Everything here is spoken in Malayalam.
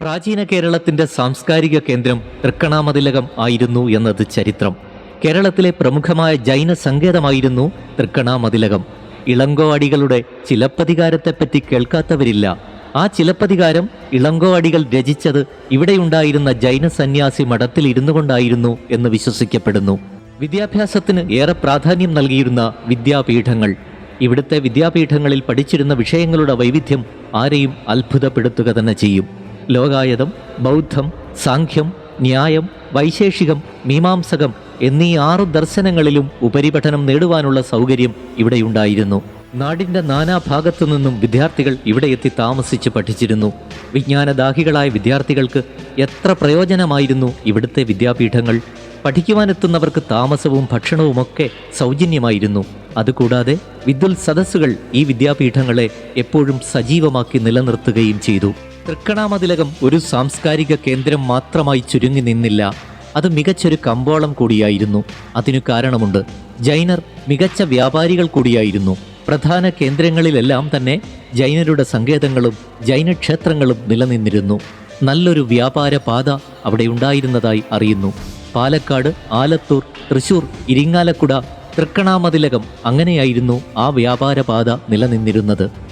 പ്രാചീന കേരളത്തിന്റെ സാംസ്കാരിക കേന്ദ്രം തൃക്കണാമതിലകം ആയിരുന്നു എന്നത് ചരിത്രം. കേരളത്തിലെ പ്രമുഖമായ ജൈന സങ്കേതമായിരുന്നു തൃക്കണാമതിലകം. ഇളങ്കോ അടികളുടെ ചിലപ്പതികാരത്തെപ്പറ്റി കേൾക്കാത്തവരില്ല. ആ ചിലപ്പതികാരം ഇളങ്കോ അടികൾ രചിച്ചത് ഇവിടെയുണ്ടായിരുന്ന ജൈന സന്യാസി മഠത്തിൽ ഇരുന്നു കൊണ്ടായിരുന്നു എന്ന് വിശ്വസിക്കപ്പെടുന്നു. വിദ്യാഭ്യാസത്തിന് ഏറെ പ്രാധാന്യം നൽകിയിരുന്ന വിദ്യാപീഠങ്ങൾ. ഇവിടുത്തെ വിദ്യാപീഠങ്ങളിൽ പഠിച്ചിരുന്ന വിഷയങ്ങളുടെ വൈവിധ്യം ആരെയും അത്ഭുതപ്പെടുത്തുക തന്നെ ചെയ്യും. ലോകായതം ബൗദ്ധം സാഖ്യം ന്യായം വൈശേഷികം മീമാംസകം എന്നീ ആറ് ദർശനങ്ങളിലും ഉപരിപഠനം നേടുവാനുള്ള സൗകര്യം ഇവിടെയുണ്ടായിരുന്നു. നാടിന്റെ നാനാഭാഗത്തു നിന്നും വിദ്യാർത്ഥികൾ ഇവിടെ എത്തി താമസിച്ച് പഠിച്ചിരുന്നു. വിജ്ഞാനദാഹികളായ വിദ്യാർത്ഥികൾക്ക് എത്ര പ്രയോജനമായിരുന്നു ഇവിടുത്തെ വിദ്യാപീഠങ്ങൾ? പഠിക്കുവാനെത്തുന്നവർക്ക് താമസവും ഭക്ഷണവും ഒക്കെ സൗജന്യമായിരുന്നു. അതുകൂടാതെ വിദ്വൽ സദസ്സുകൾ ഈ വിദ്യാപീഠങ്ങളെ എപ്പോഴും സജീവമാക്കി നിലനിർത്തുകയും ചെയ്തു. തൃക്കണാമതിലകം ഒരു സാംസ്കാരിക കേന്ദ്രം മാത്രമായി ചുരുങ്ങി നിന്നില്ല. അത് മികച്ചൊരു കമ്പോളം കൂടിയായിരുന്നു. അതിനു കാരണമുണ്ട്. ജൈനർ മികച്ച വ്യാപാരികൾ കൂടിയായിരുന്നു. പ്രധാന കേന്ദ്രങ്ങളിലെല്ലാം തന്നെ ജൈനരുടെ സങ്കേതങ്ങളും ജൈനക്ഷേത്രങ്ങളും നിലനിന്നിരുന്നു. നല്ലൊരു വ്യാപാര പാത അവിടെ ഉണ്ടായിരുന്നതായി അറിയുന്നു. പാലക്കാട് ആലത്തൂർ തൃശൂർ ഇരിങ്ങാലക്കുട തൃക്കണാമതിലകം അങ്ങനെയായിരുന്നു ആ വ്യാപാര പാത നിലനിന്നിരുന്നത്.